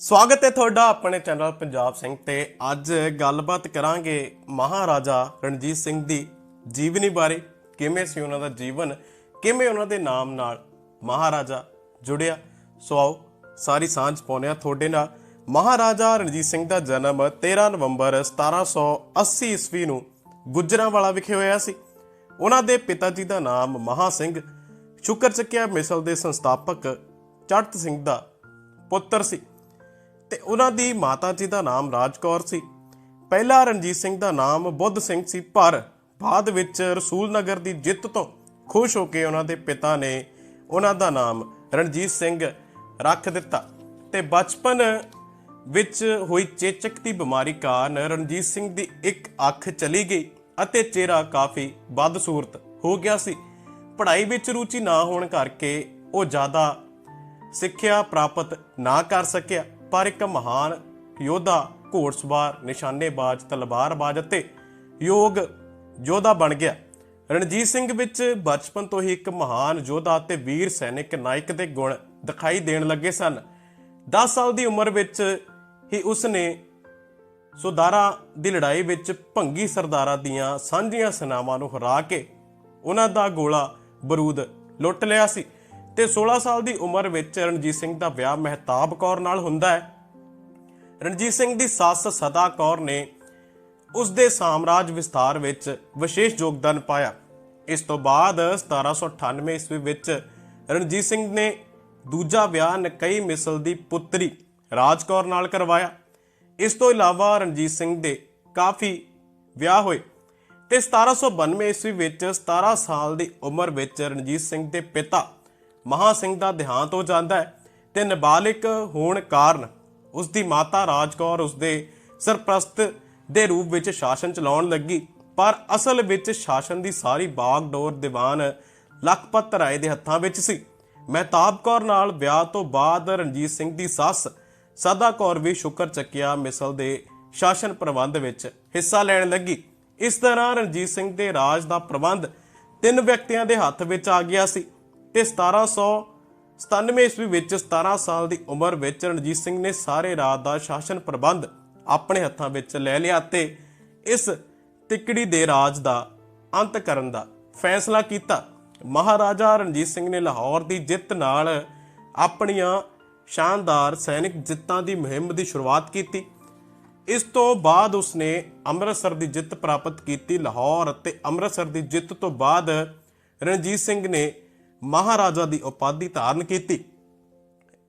ਸਵਾਗਤ ਹੈ ਤੁਹਾਡਾ ਆਪਣੇ ਚੈਨਲ ਪੰਜਾਬ ਸਿੰਘ ਤੇ। ਅੱਜ ਗੱਲਬਾਤ ਕਰਾਂਗੇ ਮਹਾਰਾਜਾ ਰਣਜੀਤ ਸਿੰਘ ਦੀ ਜੀਵਨੀ ਬਾਰੇ। ਕਿਵੇਂ ਸੀ ਉਹਨਾਂ ਦਾ ਜੀਵਨ? ਕਿਵੇਂ ਉਹਨਾਂ ਦੇ ਨਾਮ ਨਾਲ ਮਹਾਰਾਜਾ ਜੁੜਿਆ? ਸੋ ਆਓ ਸਾਰੀ ਸਾਂਝ ਪਾਉਂਦੇ ਹਾਂ ਤੁਹਾਡੇ ਨਾਲ। ਮਹਾਰਾਜਾ ਰਣਜੀਤ ਸਿੰਘ ਦਾ ਜਨਮ 13 ਨਵੰਬਰ 1780 ਈਸਵੀ ਨੂੰ ਗੁਜਰਾਂਵਾਲਾ ਵਿਖੇ ਹੋਇਆ ਸੀ। ਉਹਨਾਂ ਦੇ ਪਿਤਾ ਜੀ ਦਾ ਨਾਮ ਮਹਾ ਸਿੰਘ ਸ਼ੁਕਰ ਚੱਕਿਆ ਮਿਸਲ ਦੇ ਸੰਸਥਾਪਕ ਚੜਤ ਸਿੰਘ ਦਾ ਪੁੱਤਰ ਸੀ। ਤੇ ਉਹਨਾਂ ਦੀ ਮਾਤਾ ਜੀ ਦਾ ਨਾਮ ਰਾਜਕੌਰ ਸੀ। ਪਹਿਲਾ ਰਣਜੀਤ ਸਿੰਘ ਦਾ ਨਾਮ ਬੁੱਧ ਸਿੰਘ ਸੀ, ਪਰ ਬਾਅਦ ਵਿੱਚ ਰਸੂਲਨਗਰ ਦੀ ਜਿੱਤ ਤੋਂ ਖੁਸ਼ ਹੋ ਕੇ ਉਹਨਾਂ ਦੇ ਪਿਤਾ ਨੇ ਉਹਨਾਂ ਦਾ ਨਾਮ ਰਣਜੀਤ ਸਿੰਘ ਰੱਖ ਦਿੱਤਾ ਤੇ ਬਚਪਨ ਵਿੱਚ ਹੋਈ ਚੇਚਕ ਦੀ ਬਿਮਾਰੀ ਕਾਰਨ ਰਣਜੀਤ ਸਿੰਘ ਦੀ ਇੱਕ ਅੱਖ ਚਲੀ ਗਈ ਅਤੇ ਚਿਹਰਾ ਕਾਫੀ ਬਦਸੂਰਤ ਹੋ ਗਿਆ ਸੀ। ਪੜ੍ਹਾਈ ਵਿੱਚ ਰੁਚੀ ਨਾ ਹੋਣ ਕਰਕੇ ਉਹ ਜ਼ਿਆਦਾ ਸਿੱਖਿਆ ਪ੍ਰਾਪਤ ਨਾ ਕਰ ਸਕਿਆ। ਪਰ ਇੱਕ ਮਹਾਨ ਯੋਧਾ ਘੋੜਸਵਾਰ ਨਿਸ਼ਾਨੇਬਾਜ਼, ਤਲਵਾਰਬਾਜ਼ ਅਤੇ ਯੋਗ ਯੋਧਾ ਬਣ ਗਿਆ। ਰਣਜੀਤ ਸਿੰਘ ਵਿੱਚ ਬਚਪਨ ਤੋਂ ਹੀ ਇੱਕ ਮਹਾਨ ਯੋਧਾ ਅਤੇ ਵੀਰ ਸੈਨਿਕ ਨਾਇਕ ਦੇ ਗੁਣ ਦਿਖਾਈ ਦੇਣ ਲੱਗੇ ਸਨ। 10 ਸਾਲ ਦੀ ਉਮਰ ਵਿੱਚ ਹੀ ਉਸ ਨੇ ਸੁਦਾਰਾ ਦੀ ਲੜਾਈ ਵਿੱਚ ਭੰਗੀ ਸਰਦਾਰਾਂ ਦੀਆਂ ਸਾਂਝੀਆਂ ਸੈਨਾਵਾਂ ਨੂੰ ਹਰਾ ਕੇ ਉਹਨਾਂ ਦਾ ਗੋਲਾ ਬਰੂਦ ਲੁੱਟ ਲਿਆ ਸੀ। ਤੇ 16 ਸਾਲ ਦੀ ਉਮਰ ਵਿੱਚ ਰਣਜੀਤ ਸਿੰਘ ਦਾ ਵਿਆਹ ਮਹਿਤਾਬ ਕੌਰ ਨਾਲ ਹੁੰਦਾ ਹੈ। ਰਣਜੀਤ ਸਿੰਘ ਦੀ ਸੱਸ ਸਦਾ ਕੌਰ ਨੇ ਉਸ ਦੇ ਸਾਮਰਾਜ ਵਿਸਥਾਰ ਵਿੱਚ ਵਿਸ਼ੇਸ਼ ਯੋਗਦਾਨ ਪਾਇਆ। ਇਸ ਤੋਂ ਬਾਅਦ 1798 ਈਸਵੀ ਵਿੱਚ ਰਣਜੀਤ ਸਿੰਘ ਨੇ ਦੂਜਾ ਵਿਆਹ ਨਕਈ ਮਿਸਲ ਦੀ ਪੁੱਤਰੀ ਰਾਜਕੌਰ ਨਾਲ ਕਰਵਾਇਆ। ਇਸ ਤੋਂ ਇਲਾਵਾ ਰਣਜੀਤ ਸਿੰਘ ਦੇ ਕਾਫੀ ਵਿਆਹ ਹੋਏ ਤੇ 1792 ਈਸਵੀ ਵਿੱਚ 17 ਸਾਲ ਦੀ ਉਮਰ ਵਿੱਚ ਰਣਜੀਤ ਸਿੰਘ ਦੇ ਪਿਤਾ ਮਹਾ ਸਿੰਘ ਦਾ ਦੇਹਾਂਤ ਹੋ ਜਾਂਦਾ ਹੈ ਤੇ ਨਾਬਾਲਿਗ ਹੋਣ ਕਾਰਨ ਉਸ ਦੀ ਮਾਤਾ ਰਾਜਕੌਰ ਉਸ ਦੇ ਸਰਪ੍ਰਸਤ ਦੇ ਰੂਪ ਵਿੱਚ ਸ਼ਾਸਨ ਚਲਾਉਣ ਲੱਗੀ। ਪਰ ਅਸਲ ਵਿੱਚ ਸ਼ਾਸਨ ਦੀ ਸਾਰੀ ਬਾਗਡੋਰ ਦੀਵਾਨ ਲਖਪਤ ਰਾਏ ਦੇ ਹੱਥਾਂ ਵਿੱਚ ਸੀ। ਮਹਿਤਾਬ ਕੌਰ ਨਾਲ ਵਿਆਹ ਤੋਂ ਬਾਅਦ ਰਣਜੀਤ ਸਿੰਘ ਦੀ ਸੱਸ ਸਦਾ ਕੌਰ ਵੀ ਸ਼ੁਕਰ ਚੱਕਿਆ ਮਿਸਲ ਦੇ ਸ਼ਾਸਨ ਪ੍ਰਬੰਧ ਵਿੱਚ ਹਿੱਸਾ ਲੈਣ ਲੱਗੀ। ਇਸ ਤਰ੍ਹਾਂ ਰਣਜੀਤ ਸਿੰਘ ਦੇ ਰਾਜ ਦਾ ਪ੍ਰਬੰਧ ਤਿੰਨ ਵਿਅਕਤੀਆਂ ਦੇ ਹੱਥ ਵਿੱਚ ਆ ਗਿਆ ਸੀ। ਤੇ 1797 ਈਸਵੀ ਵਿੱਚ 17 ਸਾਲ ਦੀ ਉਮਰ ਵਿੱਚ ਰਣਜੀਤ ਸਿੰਘ ਨੇ ਸਾਰੇ ਰਾਜ ਦਾ ਸ਼ਾਸਨ ਪ੍ਰਬੰਧ ਆਪਣੇ ਹੱਥਾਂ ਵਿੱਚ ਲੈ ਲਿਆ ਤੇ ਇਸ ਤਿੱਕੜੀ ਦੇ ਰਾਜ ਦਾ ਅੰਤ ਕਰਨ ਦਾ ਫੈਸਲਾ ਕੀਤਾ। ਮਹਾਰਾਜਾ ਰਣਜੀਤ ਸਿੰਘ ਨੇ ਲਾਹੌਰ ਦੀ ਜਿੱਤ ਨਾਲ ਆਪਣੀਆਂ ਸ਼ਾਨਦਾਰ ਸੈਨਿਕ ਜਿੱਤਾਂ ਦੀ ਮੁਹਿੰਮ ਦੀ ਸ਼ੁਰੂਆਤ ਕੀਤੀ। ਇਸ ਤੋਂ ਬਾਅਦ ਉਸਨੇ ਅੰਮ੍ਰਿਤਸਰ ਦੀ ਜਿੱਤ ਪ੍ਰਾਪਤ ਕੀਤੀ ਲਾਹੌਰ ਅਤੇ ਅੰਮ੍ਰਿਤਸਰ ਦੀ ਜਿੱਤ ਤੋਂ ਬਾਅਦ ਰਣਜੀਤ ਸਿੰਘ ਨੇ ਮਹਾਰਾਜਾ ਦੀ ਉਪਾਧੀ ਧਾਰਨ ਕੀਤੀ।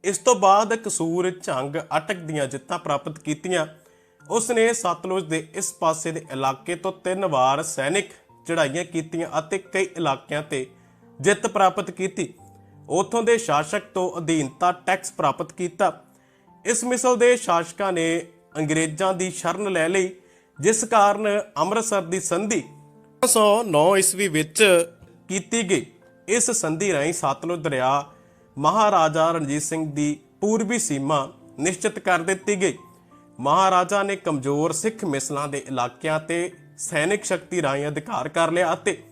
ਇਸ ਤੋਂ ਬਾਅਦ ਕਸੂਰ ਝੰਗ ਅਟਕ ਦੀਆਂ ਜਿੱਤਾਂ ਪ੍ਰਾਪਤ ਕੀਤੀਆਂ। ਉਸਨੇ ਸਤਲੁਜ ਦੇ ਇਸ ਪਾਸੇ ਦੇ ਇਲਾਕੇ ਤੋਂ ਤਿੰਨ ਵਾਰ ਸੈਨਿਕ ਚੜ੍ਹਾਈਆਂ ਕੀਤੀਆਂ ਅਤੇ ਕਈ ਇਲਾਕਿਆਂ ਤੇ ਜਿੱਤ ਪ੍ਰਾਪਤ ਕੀਤੀ। ਉਥੋਂ ਦੇ ਸ਼ਾਸਕ ਤੋਂ ਅਧੀਨਤਾ ਟੈਕਸ ਪ੍ਰਾਪਤ ਕੀਤਾ। ਇਸ ਮਿਸਲ ਦੇ ਸ਼ਾਸਕਾਂ ਨੇ ਅੰਗਰੇਜ਼ਾਂ ਦੀ ਸ਼ਰਨ ਲੈ ਲਈ, ਜਿਸ ਕਾਰਨ ਅੰਮ੍ਰਿਤਸਰ ਦੀ ਸੰਧੀ 1909 ਈਸਵੀ ਵਿੱਚ ਕੀਤੀ ਗਈ। ਇਸ ਸੰਧੀ ਰਾਹੀਂ ਸਤਲੁਜ ਦਰਿਆ ਮਹਾਰਾਜਾ ਰਣਜੀਤ ਸਿੰਘ ਦੀ ਪੂਰਬੀ ਸੀਮਾ ਨਿਸ਼ਚਿਤ ਕਰ ਦਿੱਤੀ ਗਈ। ਮਹਾਰਾਜਾ ਨੇ ਕਮਜ਼ੋਰ ਸਿੱਖ ਮਿਸਲਾਂ ਦੇ ਇਲਾਕਿਆਂ ਤੇ ਸੈਨਿਕ ਸ਼ਕਤੀ ਰਾਹੀਂ ਅਧਿਕਾਰ ਕਰ ਲਿਆ ਅਤੇ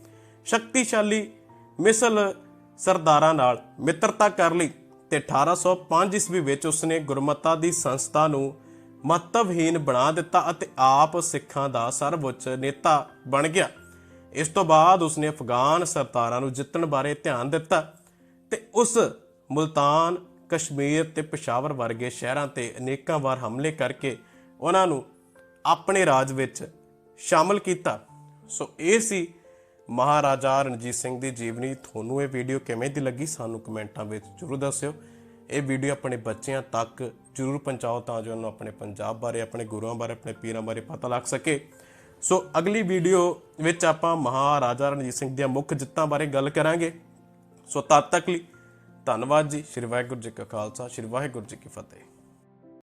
ਸ਼ਕਤੀਸ਼ਾਲੀ ਮਿਸਲ ਸਰਦਾਰਾਂ ਨਾਲ ਮਿੱਤਰਤਾ ਕਰ ਲਈ ਤੇ 1805 ਈਸਵੀ ਵਿੱਚ ਉਸਨੇ ਗੁਰਮਤਾ ਦੀ ਸੰਸਥਾ ਨੂੰ ਮਹੱਤਵਹੀਨ ਬਣਾ ਦਿੱਤਾ ਅਤੇ ਆਪ ਸਿੱਖਾਂ ਦਾ ਸਰਵਉੱਚ ਨੇਤਾ ਬਣ ਗਿਆ। ਇਸ ਤੋਂ ਬਾਅਦ ਉਸਨੇ ਅਫਗਾਨ ਸਰਤਾਰਾਂ ਨੂੰ ਜਿੱਤਣ ਬਾਰੇ ਧਿਆਨ ਦਿੱਤਾ ਤੇ ਉਸ ਮੁਲਤਾਨ, ਕਸ਼ਮੀਰ ਤੇ ਪਸ਼ਾਵਰ ਵਰਗੇ ਸ਼ਹਿਰਾਂ ਤੇ ਅਨੇਕਾਂ ਵਾਰ ਹਮਲੇ ਕਰਕੇ ਉਹਨਾਂ ਨੂੰ ਆਪਣੇ ਰਾਜ ਵਿੱਚ ਸ਼ਾਮਲ ਕੀਤਾ। ਸੋ ਇਹ ਸੀ ਮਹਾਰਾਜਾ ਰਣਜੀਤ ਸਿੰਘ ਦੀ ਜੀਵਨੀ। ਤੁਹਾਨੂੰ ਇਹ ਵੀਡੀਓ ਕਿਵੇਂ ਦੀ ਲੱਗੀ ਸਾਨੂੰ ਕਮੈਂਟਾਂ ਵਿੱਚ ਜ਼ਰੂਰ ਦੱਸਿਓ। ਇਹ ਵੀਡੀਓ ਆਪਣੇ ਬੱਚਿਆਂ ਤੱਕ ਜ਼ਰੂਰ ਪਹੁੰਚਾਓ ਤਾਂ ਜੋ ਉਹਨਾਂ ਨੂੰ ਆਪਣੇ ਪੰਜਾਬ ਬਾਰੇ, ਆਪਣੇ ਗੁਰੂਆਂ ਬਾਰੇ, ਆਪਣੇ ਪੀਰਾਂ ਬਾਰੇ ਪਤਾ ਲੱਗ ਸਕੇ। ਸੋ ਅਗਲੀ ਵੀਡੀਓ ਵਿੱਚ ਆਪਾਂ ਮਹਾਰਾਜਾ ਰਣਜੀਤ ਸਿੰਘ ਦੀਆਂ ਮੁੱਖ ਜਿੱਤਾਂ ਬਾਰੇ ਗੱਲ ਕਰਾਂਗੇ। ਸੋ ਤਦ ਤੱਕ ਲਈ ਧੰਨਵਾਦ ਜੀ। ਸ਼੍ਰੀ ਵਾਹਿਗੁਰੂ ਜੀ ਕਾ ਖਾਲਸਾ, ਸ਼੍ਰੀ ਵਾਹਿਗੁਰੂ ਜੀ ਕੀ ਫਤਿਹ।